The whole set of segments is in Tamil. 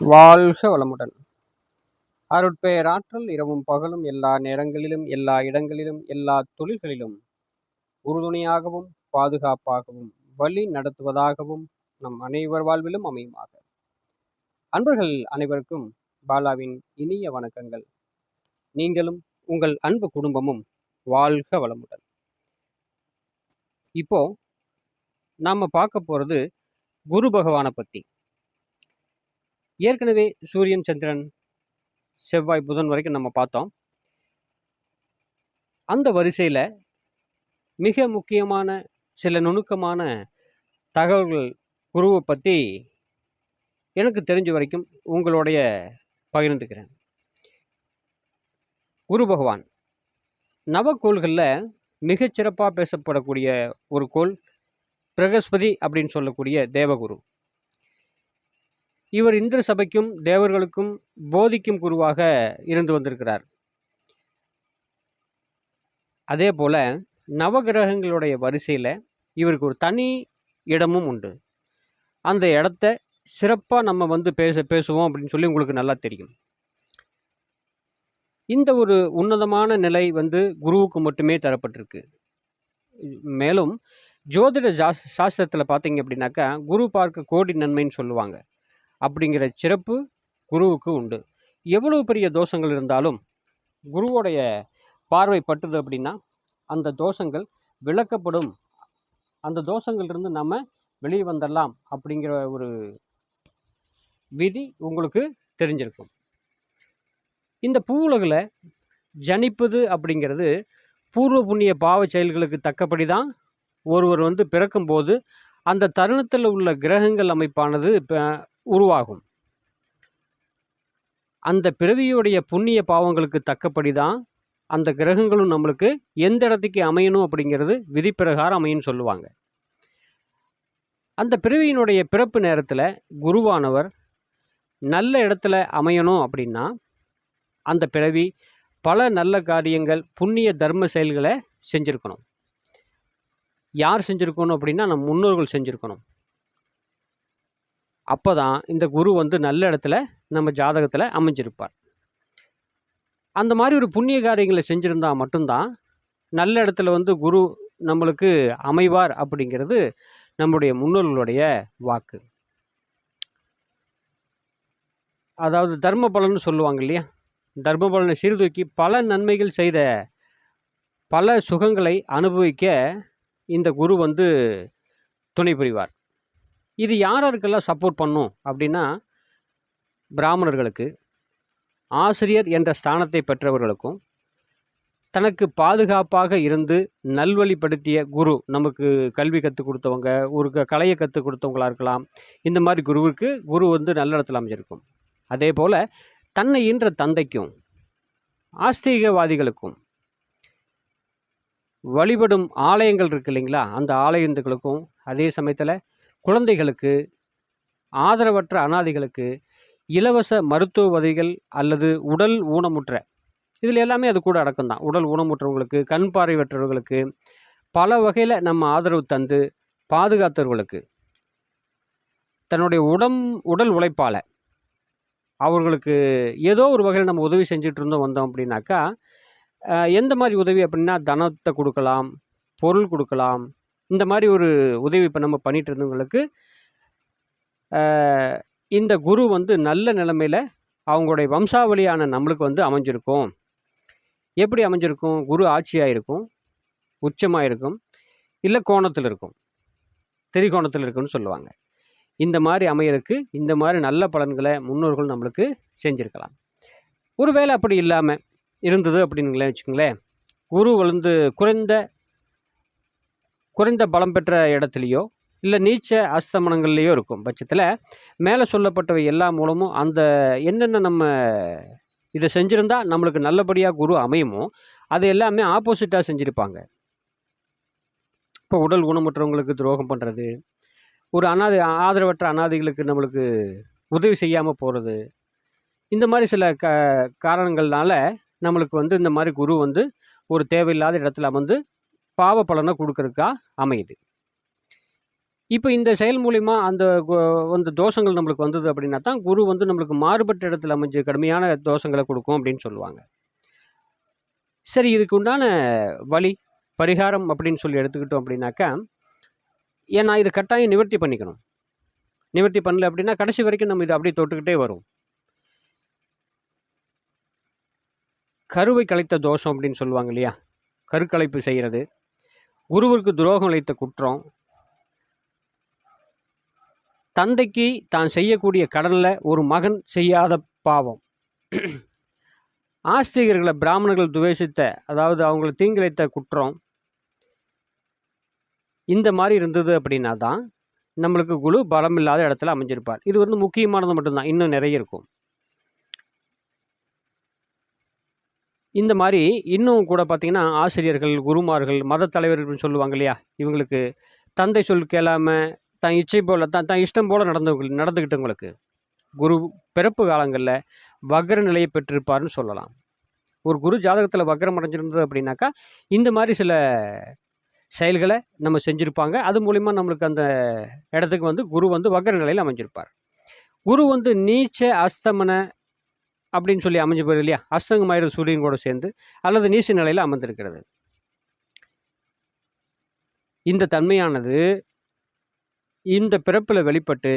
வாழ்க வளமுடன். அருட்பெயராற்றல் இரவும் பகலும் எல்லா நேரங்களிலும் எல்லா இடங்களிலும் எல்லா தொழில்களிலும் உறுதுணையாகவும் பாதுகாப்பாகவும் வழி நடத்துவதாகவும் நம் அனைவர் வாழ்விலும் அமையுமாக. அன்பர்கள் அனைவருக்கும் பாலாவின் இனிய வணக்கங்கள். நீங்களும் உங்கள் அன்பு குடும்பமும் வாழ்க வளமுடன். இப்போ நாம் பார்க்க போகிறது குரு பகவானை பற்றி ஏற்கனவே சூரியன் சந்திரன் செவ்வாய் புதன் வரைக்கும் நம்ம பார்த்தோம். அந்த வரிசையில் மிக முக்கியமான சில நுணுக்கமான தகவல்கள் குருவை பற்றி எனக்கு தெரிஞ்ச வரைக்கும் உங்களுடைய பகிர்ந்துக்கிறேன். குரு பகவான் நவக்கோள்களில் மிகச்சிறப்பாக பேசப்படக்கூடிய ஒரு கோள் பிரகஸ்பதி அப்படின்னு சொல்லக்கூடிய தேவகுரு. இவர் இந்திர சபைக்கும் தேவர்களுக்கும் போதிக்கும் குருவாக இருந்து வந்திருக்கிறார். அதே போல நவகிரகங்களுடைய வரிசையில் இவருக்கு ஒரு தனி இடமும் உண்டு. அந்த இடத்த சிறப்பாக நம்ம வந்து பேச பேசுவோம் அப்படின்னு சொல்லி உங்களுக்கு நல்லா தெரியும். இந்த ஒரு உன்னதமான நிலை வந்து குருவுக்கு மட்டுமே தரப்பட்டிருக்கு. மேலும் ஜோதிட ஜா சாஸ்திரத்தில் பார்த்தீங்க அப்படின்னாக்கா குரு பார்க்க கோடி நன்மைன்னு சொல்லுவாங்க. அப்படிங்கிற சிறப்பு குருவுக்கு உண்டு. எவ்வளவு பெரிய தோஷங்கள் இருந்தாலும் குருவோடைய பார்வை பட்டுது அப்படின்னா அந்த தோஷங்கள் விளக்கப்படும். அந்த தோஷங்கள்லேருந்து நம்ம வெளியே வந்துடலாம் அப்படிங்கிற ஒரு விதி உங்களுக்கு தெரிஞ்சிருக்கும். இந்த பூவுலகில் ஜனிப்பது அப்படிங்கிறது பூர்வ புண்ணிய பாவ செயல்களுக்கு தக்கபடி தான் ஒருவர் வந்து பிறக்கும்போது அந்த தருணத்தில் உள்ள கிரகங்கள் அமைப்பானது இப்போ உருவாகும். அந்த பிறவியுடைய புண்ணிய பாவங்களுக்கு தக்கபடி தான் அந்த கிரகங்களும் நம்மளுக்கு எந்த இடத்துக்கு அமையணும் அப்படிங்கிறது விதிப்பிரகாரம் அமையும்னு சொல்லுவாங்க. அந்த பிறவியினுடைய பிறப்பு நேரத்தில் குருவானவர் நல்ல இடத்துல அமையணும் அப்படின்னா அந்த பிறவி பல நல்ல காரியங்கள் புண்ணிய தர்ம செயல்களை செஞ்சுருக்கணும். யார் செஞ்சுருக்கணும் அப்படின்னா நம் முன்னோர்கள் செஞ்சுருக்கணும். அப்போ தான் இந்த குரு வந்து நல்ல இடத்துல நம்ம ஜாதகத்தில் அமைஞ்சிருப்பார். அந்த மாதிரி ஒரு புண்ணிய காரியங்களை செஞ்சுருந்தா மட்டும்தான் நல்ல இடத்துல வந்து குரு நம்மளுக்கு அமைவார் அப்படிங்கிறது நம்முடைய முன்னோர்களுடைய வாக்கு. அதாவது தர்ம பலன்னு சொல்லுவாங்க இல்லையா? தர்ம பலனை சீர்தூக்கி பல நன்மைகள் செய்த பல சுகங்களை அனுபவிக்க இந்த குரு வந்து துணை புரிவார். இது யார் யாருக்கெல்லாம் சப்போர்ட் பண்ணும் அப்படின்னா பிராமணர்களுக்கு ஆசிரியர் என்ற ஸ்தானத்தை பெற்றவர்களுக்கும் தனக்கு பாதுகாப்பாக இருந்து நல்வழிப்படுத்திய குரு நமக்கு கல்வி கற்றுக் கொடுத்தவங்க ஒரு க- கலையை கற்றுக் கொடுத்தவங்களா இருக்கலாம். இந்த மாதிரி குருவுக்கு குரு வந்து நல்ல இடத்துல அமைஞ்சிருக்கும். அதே போல் தன்னை ஈன்ற தந்தைக்கும் ஆஸ்திகவாதிகளுக்கும் வழிபடும் ஆலயங்கள் இருக்கு இல்லைங்களா? அந்த ஆலயங்களுக்கும் அதே சமயத்தில் குழந்தைகளுக்கு ஆதரவற்ற அனாதைகளுக்கு இலவச மருத்துவ உதவிகள் அல்லது உடல் ஊனமுற்ற இதில் எல்லாமே அது கூட அடக்கம் தான் உடல் ஊனமுற்றவங்களுக்கு கண் பார்வையற்றவர்களுக்கு பல வகையில் நம்ம ஆதரவு தந்து பாதுகாத்தவர்களுக்கு தன்னுடைய உடம் உடல் உழைப்பால் அவர்களுக்கு ஏதோ ஒரு வகையில் நம்ம உதவி செஞ்சுட்டு இருந்தோம் வந்தோம் அப்படின்னாக்கா எந்த மாதிரி உதவி அப்படின்னா தனத்தை கொடுக்கலாம் பொருள் கொடுக்கலாம் இந்த மாதிரி ஒரு உதவி இப்போ நம்ம பண்ணிட்டு இருந்தவங்களுக்கு இந்த குரு வந்து நல்ல நிலைமையில் அவங்களுடைய வம்சாவளியான நம்மளுக்கு வந்து அமைஞ்சிருக்கும். எப்படி அமைஞ்சிருக்கும்? குரு ஆட்சியாக இருக்கும் உச்சமாக இருக்கும் இல்லை கோணத்தில் இருக்கும் திரிகோணத்தில் இருக்குன்னு சொல்லுவாங்க. இந்த மாதிரி அமையறதுக்கு இந்த மாதிரி நல்ல பலன்களை முன்னோர்கள் நம்மளுக்கு செஞ்சுருக்கலாம். ஒருவேளை அப்படி இல்லாமல் இருந்தது அப்படின்னுங்களேன் வச்சுக்கோங்களேன் குரு வந்து குறைந்த குறைந்த பலம் பெற்ற இடத்துலையோ இல்லை நீச்ச அஸ்தமனங்கள்லேயோ இருக்கும் பட்சத்தில் மேலே சொல்லப்பட்டவை எல்லா மூலமும் அந்த என்னென்ன நம்ம இதை செஞ்சுருந்தா நம்மளுக்கு நல்லபடியாக குரு அமையுமோ அது எல்லாமே ஆப்போசிட்டாக செஞ்சுருப்பாங்க. இப்போ உடல் குணமற்றவங்களுக்கு துரோகம் பண்ணுறது ஒரு அனாதை ஆதரவற்ற அனாதைகளுக்கு நம்மளுக்கு உதவி செய்யாமல் போகிறது இந்த மாதிரி சில க காரணங்கள்னால நம்மளுக்கு வந்து இந்த மாதிரி குரு வந்து ஒரு தேவையில்லாத இடத்துல அமர்ந்து பாவ பலனை கொடுக்கறதுக்கா அமையுது இப்போ இந்த செயல் மூலிமா அந்த அந்த தோஷங்கள் நம்மளுக்கு வந்தது அப்படின்னா தான், குரு வந்து நம்மளுக்கு மாறுபட்ட இடத்துல அமைஞ்சு கடுமையான தோஷங்களை கொடுக்கும் அப்படின்னு சொல்லுவாங்க. சரி இதுக்கு உண்டான வழி, பரிகாரம் அப்படின்னு சொல்லி எடுத்துக்கிட்டோம் அப்படின்னாக்கா, ஏன்னா இது கட்டாயம் நிவர்த்தி பண்ணிக்கணும். நிவர்த்தி பண்ணல அப்படின்னா, கடைசி வரைக்கும் நம்ம இதை அப்படியே தொட்டுக்கிட்டே வரும் கருவை கலைத்த தோஷம் அப்படின்னு சொல்லுவாங்க இல்லையா? கருக்கலைப்பு செய்கிறது குருவிற்கு துரோகம் இழைத்த குற்றம். தந்தைக்கு தான் செய்யக்கூடிய கடனில் ஒரு மகன் செய்யாத பாவம். ஆஸ்திகர்களை பிராமணர்கள் துவேஷித்த அதாவது அவங்கள தீங்கிழைத்த குற்றம். இந்த மாதிரி இருந்தது அப்படின்னா தான், நம்மளுக்கு குரு பலமில்லாத இடத்துல அமைஞ்சிருப்பார். இது வந்து முக்கியமானது மட்டும்தான் இன்னும் நிறைய இருக்கும். இந்த மாதிரி இன்னும் கூட பார்த்திங்கன்னா ஆசிரியர்கள், குருமார்கள், மத தலைவர்கள்னு சொல்லுவாங்க இல்லையா? இவங்களுக்கு தந்தை சொல் கேளாமல் தன் இச்சை போல் தான் தன் இஷ்டம் போல் நடந்தவங்க நடந்துக்கிட்டவங்களுக்கு, குரு பிறப்பு காலங்களில் வக்ர நிலையை பெற்றிருப்பார்னு சொல்லலாம். ஒரு குரு ஜாதகத்தில் வக்ரம் அடைஞ்சிருந்தது அப்படின்னாக்கா, இந்த மாதிரி சில செயல்களை நம்ம செஞ்சுருப்பாங்க அது மூலிமா நம்மளுக்கு அந்த இடத்துக்கு வந்து குரு வந்து வக்ர நிலையில் அமைஞ்சிருப்பார். குரு வந்து நீச்ச, அஸ்தமன அப்படின்னு சொல்லி அமைஞ்சு போயிரு இல்லையா? அஸ்தங்கமாயிரு சூரியன் கூட சேர்ந்து, அல்லது நீச நிலையில் அமர்ந்திருக்கிறது. இந்த தன்மையானது இந்த பிறப்பில் வெளிப்பட்டு,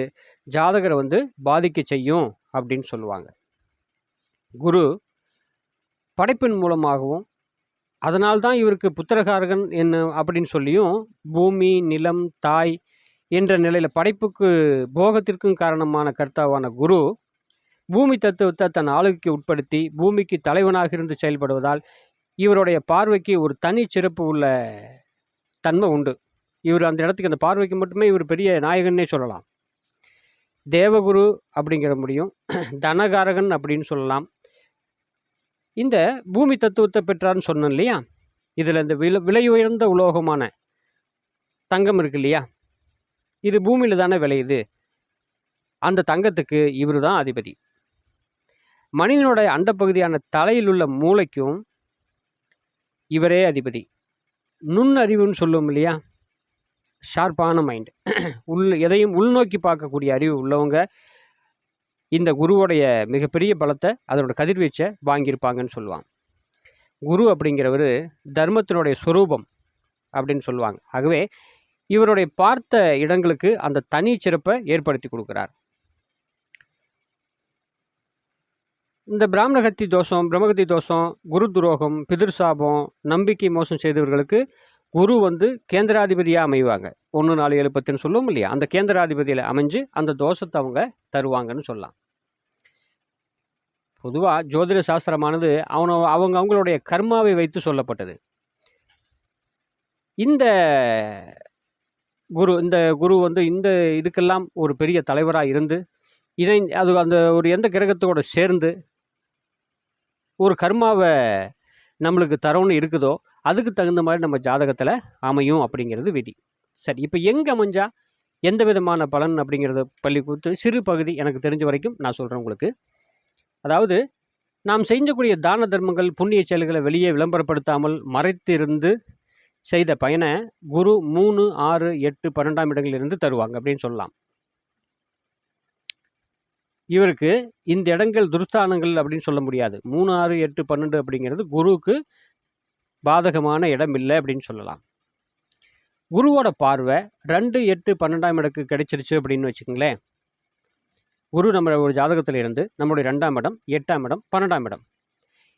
ஜாதகரை வந்து பாதிக்கச் செய்யும் அப்படின்னு சொல்லுவாங்க. குரு படைப்பின் மூலமாகவும், அதனால் தான் இவருக்கு புத்திரகாரகன் என்ன அப்படின்னு சொல்லியும், பூமி, நிலம், தாய் என்ற நிலையில் படைப்புக்கு போகத்திற்கும் காரணமான கர்த்தாவான குரு, பூமி தத்துவத்தை தன் ஆளுகைக்கு உட்படுத்தி, பூமிக்கு தலைவனாக இருந்து செயல்படுவதால், இவருடைய பார்வைக்கு ஒரு தனி சிறப்பு உள்ள தன்மை உண்டு. இவர் அந்த இடத்துக்கு அந்த பார்வைக்கு மட்டுமே இவர் பெரிய நாயகன்னே சொல்லலாம். தேவகுரு அப்படிங்கிற முடியும். தனகாரகன் அப்படின்னு சொல்லலாம். இந்த பூமி தத்துவத்தை பெற்றார்ன்னு சொன்னேன் இல்லையா? இதில் இந்த வில விலை உயர்ந்த உலோகமான தங்கம் இருக்கு இல்லையா? இது பூமியில் தானே விளையுது. அந்த தங்கத்துக்கு இவர் தான் அதிபதி. மனிதனுடைய அண்டப்பகுதியான தலையில் உள்ள மூளைக்கும் இவரே அதிபதி. நுண்ணறிவுன்னு சொல்லுவோம் இல்லையா? ஷார்ப்பான மைண்ட். உள் எதையும் உள்நோக்கி பார்க்கக்கூடிய அறிவு உள்ளவங்க, இந்த குருவோடைய மிகப்பெரிய பலத்தை அதனோட கதிர்வீச்சை வாங்கியிருப்பாங்கன்னு சொல்லுவான் குரு அப்படிங்கிறவரு தர்மத்தினுடைய சொரூபம் அப்படின்னு சொல்லுவாங்க. ஆகவே, இவருடைய பார்த்த இடங்களுக்கு அந்த தனி சிறப்பை ஏற்படுத்தி கொடுக்குறார் இந்த பிராமணகத்தி தோஷம், பிரம்மகத்தி தோஷம், குரு துரோகம், பிதிர் சாபம், நம்பிக்கை மோசம் செய்தவர்களுக்கு குரு வந்து கேந்திராதிபதியாக அமைவாங்க. 1, 4, 7, 10ன்னு சொல்லுவோம் இல்லையா? அந்த கேந்திராதிபதியில் அமைஞ்சு, அந்த தோஷத்தை அவங்க தருவாங்கன்னு சொல்லலாம். பொதுவாக ஜோதிட சாஸ்திரமானது அவன அவங்க அவங்களுடைய கர்மாவை வைத்து சொல்லப்பட்டது. இந்த குரு இந்த குரு வந்து இந்த இதுக்கெல்லாம் ஒரு பெரிய தலைவராக இருந்து, இணை அது அந்த ஒரு எந்த கிரகத்தோட சேர்ந்து ஒரு கர்மாவை நம்மளுக்கு தரோன்னு இருக்குதோ, அதுக்கு தகுந்த மாதிரி நம்ம ஜாதகத்தில் அமையும் அப்படிங்கிறது விதி. சரி, இப்போ எங்கே அமைஞ்சால் எந்த விதமான பலன் அப்படிங்கிறத பள்ளி குறித்து சிறு பகுதி எனக்கு தெரிஞ்ச வரைக்கும் நான் சொல்கிறேன் உங்களுக்கு. அதாவது, நாம் செஞ்சக்கூடிய தான தர்மங்கள், புண்ணிய செயல்களை வெளியே விளம்பரப்படுத்தாமல் மறைத்திருந்து செய்த பயனை குரு 3, 6, 8, 12ஆம் இடங்களிலிருந்து தருவாங்க அப்படின்னு சொல்லலாம். இவருக்கு இந்த இடங்கள் துருஸ்தானங்கள் அப்படின்னு சொல்ல முடியாது. 3, 6, 8, 12 அப்படிங்கிறது குருவுக்கு பாதகமான இடம் இல்லை அப்படின்னு சொல்லலாம். குருவோட பார்வை 2, 8, 12ஆம் இடக்கு கிடைச்சிருச்சு அப்படின்னு வச்சுக்கங்களேன். குரு நம்ம ஒரு இருந்து நம்மளுடைய ரெண்டாம் இடம், எட்டாம் இடம், 12ஆம் இடம்.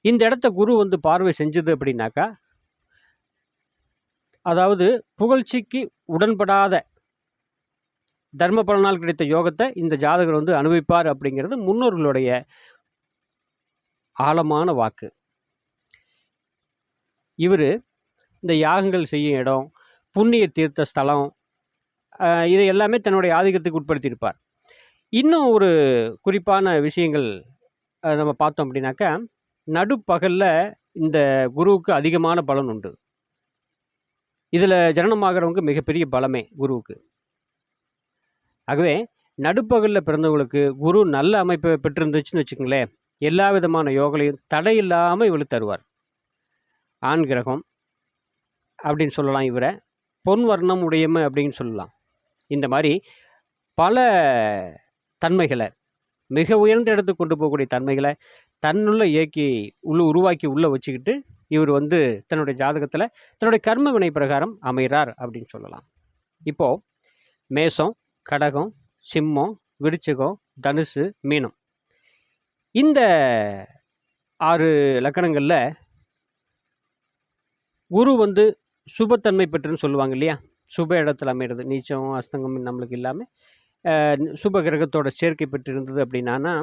இந்த இடத்த குரு வந்து பார்வை செஞ்சது அப்படின்னாக்கா அதாவது புகழ்ச்சிக்கு உடன்படாத தர்ம பலனால் கிடைத்த யோகத்தை இந்த ஜாதகர் வந்து அனுபவிப்பார் அப்படிங்கிறது முன்னோர்களுடைய ஆழமான வாக்கு. இவர் இந்த யாகங்கள் செய்யும் இடம், புண்ணிய தீர்த்த ஸ்தலம், இதை எல்லாமே தன்னுடைய ஆதிக்கத்துக்கு உட்படுத்தியிருப்பார். இன்னும் ஒரு குறிப்பான விஷயங்கள் நம்ம பார்த்தோம் அப்படின்னாக்கா, நடுப்பகலில் இந்த குருவுக்கு அதிகமான பலன் உண்டு. இதில் ஜனனமாகறவங்க மிகப்பெரிய பலமே குருவுக்கு. ஆகவே, நடுப்பகலில் பிறந்தவங்களுக்கு குரு நல்ல அமைப்பை பெற்றிருந்துச்சுன்னு வச்சுக்கங்களேன், எல்லா விதமான யோகங்களையும் தடையில்லாமல் இவளுக்கு தருவார். ஆண் கிரகம் அப்படின்னு சொல்லலாம் இவரை பொன் வர்ணம் உடையமை அப்படின்னு சொல்லலாம். இந்த மாதிரி பல தன்மைகளை மிக உயர்ந்த இடத்துக்கு கொண்டு போகக்கூடிய தன்மைகளை தன்னுள்ள இயக்கி உள்ள உருவாக்கி உள்ளே வச்சுக்கிட்டு இவர் வந்து தன்னுடைய ஜாதகத்தில் தன்னுடைய கர்ம வினை பிரகாரம் அமைகிறார் அப்படின்னு சொல்லலாம் இப்போது மேஷம் கடகம் சிம்மம் விருச்சிகம் தனுசு மீனம். இந்த ஆறு லக்கணங்களில் குரு வந்து சுபத்தன்மை பெற்றுன்னு சொல்லுவாங்க இல்லையா? சுப இடத்துல அமைகிறது நீச்சம் அஸ்தங்கம் நம்மளுக்கு இல்லாமல் சுப கிரகத்தோட சேர்க்கை பெற்றிருந்தது அப்படின்னா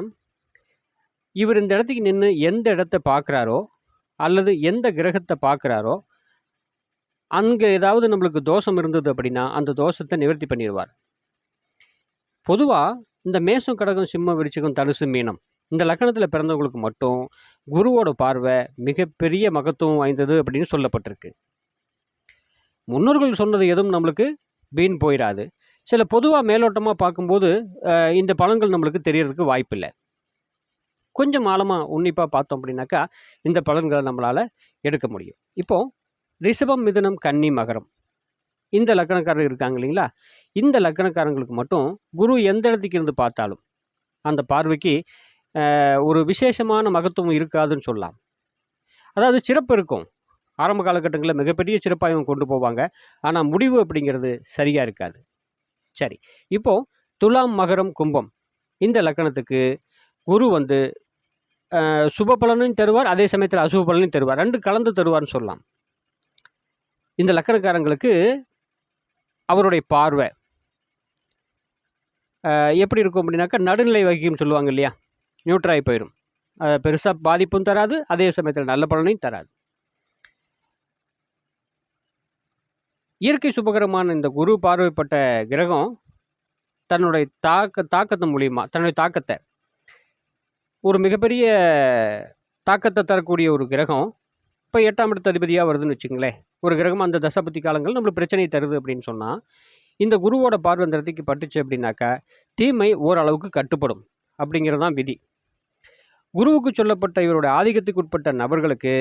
இவர் இந்த இடத்துக்கு நின்று எந்த இடத்த பார்க்குறாரோ அல்லது எந்த கிரகத்தை பார்க்குறாரோ அங்கே ஏதாவது நம்மளுக்கு தோஷம் இருந்தது அப்படின்னா அந்த தோஷத்தை நிவர்த்தி பண்ணிடுவார். பொதுவாக இந்த மேசம் கடகம் சிம்ம விருச்சிகம் தனுசு மீனம் இந்த லக்கணத்தில் பிறந்தவங்களுக்கு மட்டும் குருவோட பார்வை மிகப்பெரிய மகத்துவம் வாய்ந்தது அப்படின்னு சொல்லப்பட்டிருக்கு. முன்னோர்கள் சொன்னது எதுவும் நம்மளுக்கு வீண் போயிடாது. சில பொதுவாக மேலோட்டமாக பார்க்கும்போது இந்த பலன்கள் நம்மளுக்கு தெரியறதுக்கு வாய்ப்பில்லை. கொஞ்சம் ஆழமாக உன்னிப்பாக பார்த்தோம் அப்படின்னாக்கா இந்த பலன்களை நம்மளால் எடுக்க முடியும். இப்போது ரிஷபம் மிதுனம் கன்னி மகரம் இந்த லக்கணக்காரர்கள் இருக்காங்க இல்லைங்களா? இந்த லக்கணக்காரங்களுக்கு மட்டும் குரு எந்த இடத்துக்கு இருந்து பார்த்தாலும் அந்த பார்வைக்கு ஒரு விசேஷமான மகத்துவம் இருக்காதுன்னு சொல்லலாம். அதாவது சிறப்பு இருக்கும். ஆரம்ப காலகட்டங்களில் மிகப்பெரிய சிறப்பாக இவங்க கொண்டு போவாங்க. ஆனால் முடிவு அப்படிங்கிறது சரியாக இருக்காது. சரி இப்போ துலாம் மகரம் கும்பம். இந்த லக்கணத்துக்கு குரு வந்து சுப பலனையும் தருவார் அதே சமயத்தில் அசுப பலனையும் தருவார். ரெண்டு கலந்து தருவார்னு சொல்லலாம். இந்த லக்கணக்காரங்களுக்கு அவருடைய பார்வை. எப்படி இருக்கும் அப்படின்னாக்கா நடுநிலை வகிக்கும்னு சொல்லுவாங்க இல்லையா? நியூட்ராகி போயிடும். பெருசாக பாதிப்பும் தராது அதே சமயத்தில் நல்ல பலனையும் தராது. இயற்கை சுபகரமான இந்த குரு பார்வைப்பட்ட கிரகம் தன்னுடைய தாக்க தாக்கத்தின் மூலியமாக தன்னுடைய தாக்கத்தை ஒரு மிகப்பெரிய தாக்கத்தை தரக்கூடிய ஒரு கிரகம் இப்போ எட்டாம் இடத்து அதிபதியாக வருதுன்னு வச்சுங்களேன் ஒரு கிரகம் அந்த தசபதி காலங்கள் நம்மளுக்கு பிரச்சனையை தருது அப்படின்னு சொன்னால் இந்த குருவோட பார்வை அந்த இடத்துக்கு பட்டுச்சு அப்படின்னாக்கா தீமை ஓரளவுக்கு கட்டுப்படும் அப்படிங்கிறது தான் விதி. குருவுக்கு சொல்லப்பட்ட இவருடைய ஆதிக்கத்துக்கு உட்பட்ட நபர்களுக்கு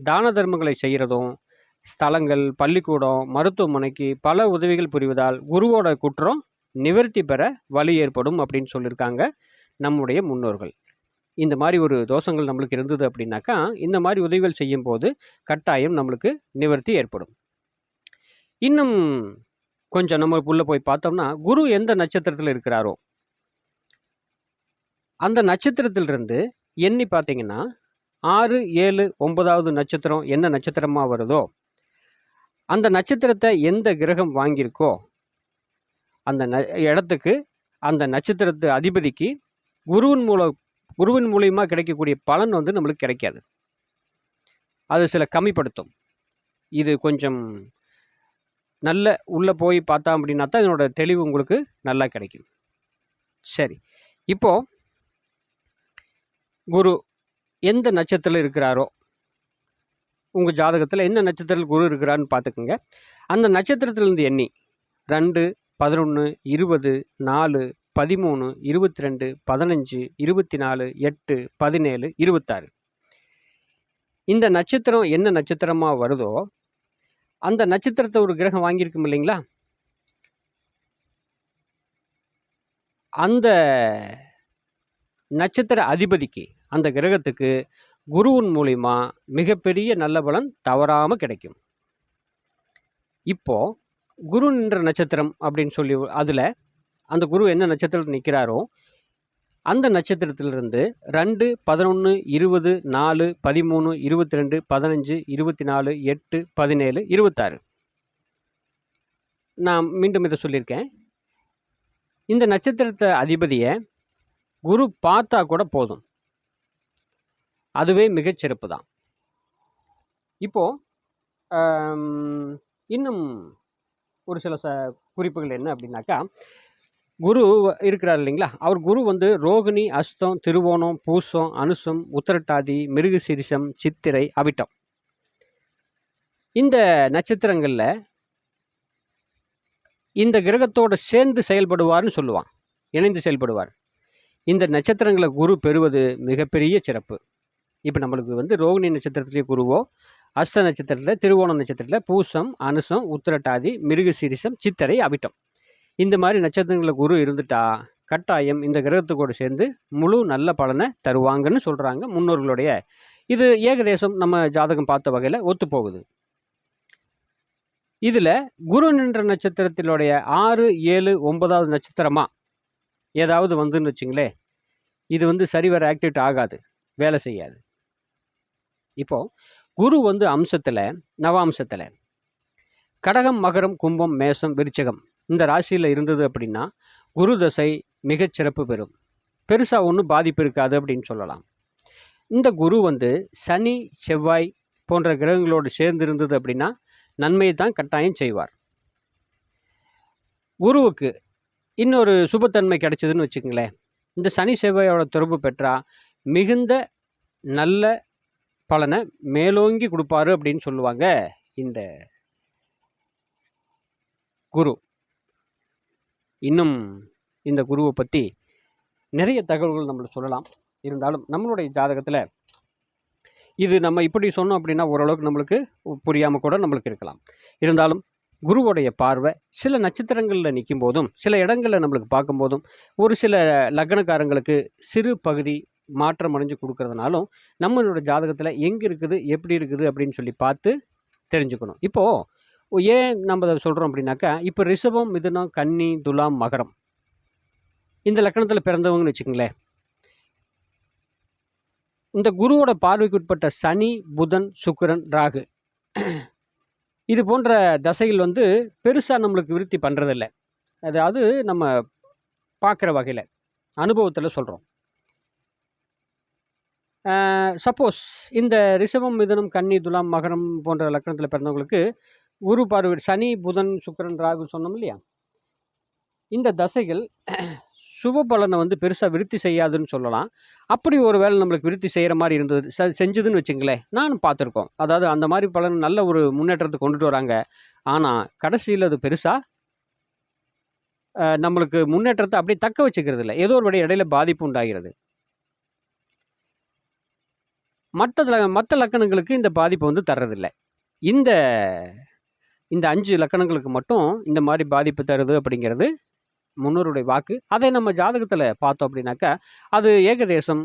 தான தர்மங்களை செய்கிறதும் ஸ்தலங்கள் பள்ளிக்கூடம் மருத்துவமனைக்கு பல உதவிகள் புரிவதால் குருவோட குற்றம் நிவர்த்தி பெற வழி ஏற்படும் அப்படின்னு சொல்லியிருக்காங்க நம்முடைய முன்னோர்கள். இந்த மாதிரி ஒரு தோஷங்கள் நம்மளுக்கு இருந்தது அப்படின்னாக்கா இந்த மாதிரி உதவிகள் செய்யும் போது கட்டாயம் நம்மளுக்கு நிவர்த்தி ஏற்படும். இன்னும் கொஞ்சம் நம்ம உள்ளே போய் பார்த்தோம்னா குரு எந்த நட்சத்திரத்தில் இருக்கிறாரோ அந்த நட்சத்திரத்திலிருந்து எண்ணி பார்த்தீங்கன்னா ஆறு ஏழு ஒன்பதாவது நட்சத்திரம் என்ன நட்சத்திரமாக வருதோ அந்த நட்சத்திரத்தை எந்த கிரகம் வாங்கியிருக்கோ அந்த ந இடத்துக்கு அந்த நட்சத்திரத்து அதிபதிக்கு குருவின் மூலம் குருவின் மூலியமாக கிடைக்கக்கூடிய பலன் வந்து நம்மளுக்கு கிடைக்காது. அது சில கம்மிப்படுத்தும். இது கொஞ்சம் நல்ல உள்ளே போய் பார்த்தா அப்படின்னா தான் இதனோட தெளிவு உங்களுக்கு நல்லா கிடைக்கும். சரி. இப்போது குரு எந்த நட்சத்திரத்தில் இருக்கிறாரோ உங்கள் ஜாதகத்தில் என்ன நட்சத்திரத்தில் குரு இருக்கிறான்னு பார்த்துக்குங்க. அந்த நட்சத்திரத்திலேருந்து எண்ணி ரெண்டு பதினொன்று இருபது நாலு பதிமூணு இருபத்தி ரெண்டு பதினஞ்சு இருபத்தி நாலு எட்டு பதினேழு இருபத்தாறு. இந்த நட்சத்திரம் என்ன நட்சத்திரமாக வருதோ அந்த நட்சத்திரத்தை ஒரு கிரகம் வாங்கியிருக்கும் இல்லைங்களா? அந்த நட்சத்திர அதிபதிக்கு அந்த கிரகத்துக்கு குருவின் மூலிமா மிகப்பெரிய நல்ல பலன் தவறாமல் கிடைக்கும். இப்போது குரு நின்ற நட்சத்திரம் அப்படின்னு சொல்லி அதில் அந்த குரு என்ன நட்சத்திரத்தில் நிற்கிறாரோ அந்த நட்சத்திரத்திலிருந்து ரெண்டு பதினொன்று இருபது நாலு பதிமூணு இருபத்தி ரெண்டு பதினஞ்சு இருபத்தி நாலு எட்டு பதினேழு இருபத்தாறு. நான் மீண்டும் இதை சொல்லியிருக்கேன். இந்த நட்சத்திரத்தை அதிபதியை குரு பார்த்தா கூட போதும். அதுவே மிகச்சிறப்பு தான். இப்போது இன்னும் ஒரு சில ச குறிப்புகள் என்ன அப்படின்னாக்கா குரு இருக்கிறார் இல்லைங்களா? அவர் குரு வந்து ரோகிணி அஸ்தம் திருவோணம் பூசம் அனுசம் உத்திரட்டாதி மிருகசீரிசம் சித்திரை அவிட்டம். இந்த நட்சத்திரங்களில் இந்த கிரகத்தோட சேர்ந்து செயல்படுவார்னு சொல்லுவான். இணைந்து செயல்படுவார். இந்த நட்சத்திரங்களை குரு பெறுவது மிகப்பெரிய சிறப்பு. இப்போ நம்மளுக்கு வந்து ரோகிணி நட்சத்திரத்திலேயே குருவோ அஸ்த நட்சத்திரத்தில் திருவோணம் நட்சத்திரத்தில் பூசம் அனுசம் உத்திரட்டாதி மிருகசீரிசம் சித்திரை அவிட்டம். இந்த மாதிரி நட்சத்திரங்களில் குரு இருந்துட்டா கட்டாயம் இந்த கிரகத்துக்கூட சேர்ந்து முழு நல்ல பலனை தருவாங்கன்னு சொல்கிறாங்க முன்னோர்களுடைய. இது ஏகதேசம் நம்ம ஜாதகம் பார்த்த வகையில் ஒத்து போகுது இதில் குரு நின்ற நட்சத்திரத்தினுடைய ஆறு ஏழு ஒன்பதாவது நட்சத்திரமா? ஏதாவது வந்துன்னு வச்சுங்களே இது வந்து சரிவர ஆக்டிவேட் ஆகாது வேலை செய்யாது. இப்போது குரு வந்து அம்சத்தில் நவாம்சத்தில். கடகம் மகரம் கும்பம் மேசம் விருச்சகம். இந்த ராசியில் இருந்தது அப்படின்னா குரு தசை மிகச்சிறப்பு பெறும். பெருசாக ஒன்றும் பாதிப்பு இருக்காது அப்படின்னு சொல்லலாம். இந்த குரு வந்து சனி செவ்வாய் போன்ற கிரகங்களோடு சேர்ந்து இருந்தது அப்படின்னா நன்மையை தான் கட்டாயம் செய்வார். குருவுக்கு இன்னொரு சுபத்தன்மை கிடைச்சதுன்னு வச்சுக்கங்களேன். இந்த சனி செவ்வாயோட தொடர்பு பெற்றால் மிகுந்த நல்ல பலனை மேலோங்கி கொடுப்பாரு அப்படின்னு சொல்லுவாங்க இந்த குரு. இன்னும் இந்த குருவை பற்றி நிறைய தகவல்கள் நம்மளுக்கு சொல்லலாம். இருந்தாலும் நம்மளுடைய ஜாதகத்தில் இது நம்ம இப்படி சொன்னோம் அப்படின்னா ஓரளவுக்கு நம்மளுக்கு புரியாமல் கூட நம்மளுக்கு இருக்கலாம். இருந்தாலும் குருவோடைய பார்வை சில நட்சத்திரங்களில் நிற்கும் போதும் சில இடங்களில் நம்மளுக்கு பார்க்கும்போதும் ஒரு சில லக்னக்காரங்களுக்கு சிறு பகுதி மாற்றம் அடைஞ்சு கொடுக்கறதுனாலும் நம்மளோட ஜாதகத்தில் எங்கே இருக்குது எப்படி இருக்குது அப்படின்னு சொல்லி பார்த்து தெரிஞ்சுக்கணும். இப்போது ஏன் நம்ம அதை சொல்கிறோம் அப்படின்னாக்கா இப்போ ரிஷபம் மிதுனம் கன்னி துலாம் மகரம் இந்த லக்கணத்தில் பிறந்தவங்கன்னு வச்சுக்கோங்களேன். இந்த குருவோட பார்வைக்கு உட்பட்ட சனி புதன் சுக்கிரன் ராகு இது போன்ற தசைகள் வந்து பெருசாக நம்மளுக்கு விருத்தி பண்ணுறதில்ல அதாவது நம்ம பார்க்குற வகையில் அனுபவத்தில் சொல்கிறோம் சப்போஸ் இந்த ரிஷபம் மிதனம் கன்னி துலாம் மகரம் போன்ற லக்கணத்தில் பிறந்தவங்களுக்கு குரு பார்வை சனி புதன் சுக்கிரன் ராகு சொன்னோம் இல்லையா? இந்த தசைகள் சுப பலனை வந்து பெருசாக விருத்தி செய்யாதுன்னு சொல்லலாம். அப்படி ஒரு வேளை நம்மளுக்கு விருத்தி செய்கிற மாதிரி இருந்தது ச செஞ்சதுன்னு வச்சுங்களேன் நானும் பார்த்துருக்கோம். அதாவது அந்த மாதிரி பலன் நல்ல ஒரு முன்னேற்றத்தை கொண்டுட்டு வராங்க. ஆனால் கடைசியில் அது பெருசாக நம்மளுக்கு முன்னேற்றத்தை அப்படியே தக்க வச்சுக்கிறது இல்லை ஏதோ ஒரு வழி இடையில பாதிப்பு உண்டாகிறது. மற்ற மற்ற லக்கணங்களுக்கு இந்த பாதிப்பை வந்து தர்றதில்லை. இந்த இந்த அஞ்சு லக்கணங்களுக்கு மட்டும் இந்த மாதிரி பாதிப்பு தருது அப்படிங்கிறது முன்னோருடைய வாக்கு. அதை நம்ம ஜாதகத்தில் பார்த்தோம் அப்படின்னாக்கா அது ஏகதேசம்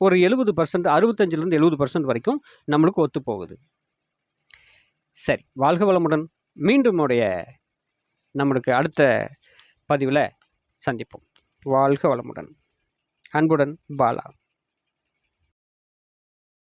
ஒரு எழுபது பர்சன்ட் அறுபத்தஞ்சிலேருந்து எழுபது பர்சன்ட் வரைக்கும் நம்மளுக்கு ஒத்து போகுது சரி வாழ்க வளமுடன். மீண்டும் உடைய நம்மளுக்கு அடுத்த பதிவில் சந்திப்போம். வாழ்க வளமுடன். அன்புடன் பாலா.